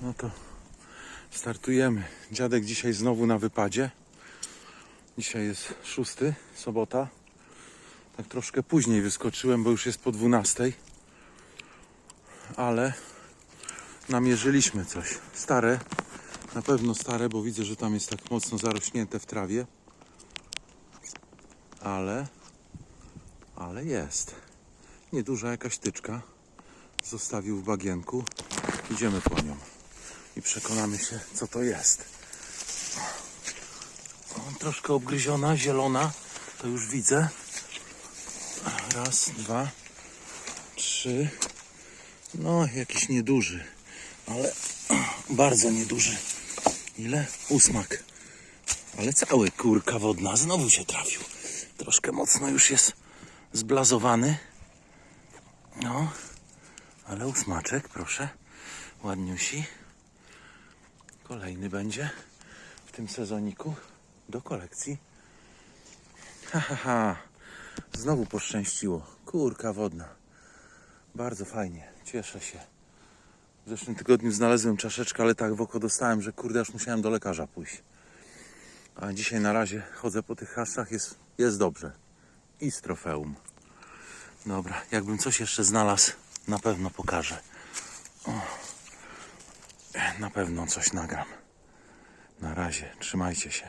No to startujemy. Dziadek dzisiaj znowu na wypadzie. Dzisiaj jest szósty, sobota. Tak troszkę później wyskoczyłem, bo już jest po 12. Ale namierzyliśmy coś. Stare, na pewno stare, bo widzę, że tam jest tak mocno zarośnięte w trawie. Ale, ale jest. Nieduża jakaś tyczka. Zostawił w bagienku. Idziemy po nią i przekonamy się, co to jest. Troszkę obgryziona, zielona, to już widzę. Raz, dwa, trzy. No, jakiś nieduży, ale bardzo nieduży. Ile? Ósmak. Ale cały kurka wodna znowu się trafił. Troszkę mocno już jest zblazowany. No, ale ósmaczek, proszę. Ładniusi. Kolejny będzie w tym sezoniku do kolekcji. Ha, ha, ha. Znowu poszczęściło. Kurka wodna. Bardzo fajnie. Cieszę się. W zeszłym tygodniu znalazłem czaszeczkę, ale tak w oko dostałem, że kurde, aż musiałem do lekarza pójść. A dzisiaj na razie chodzę po tych haszczach, jest, jest dobrze. I z trofeum. Dobra, jakbym coś jeszcze znalazł, na pewno pokażę. Na pewno coś nagram. Na razie, trzymajcie się.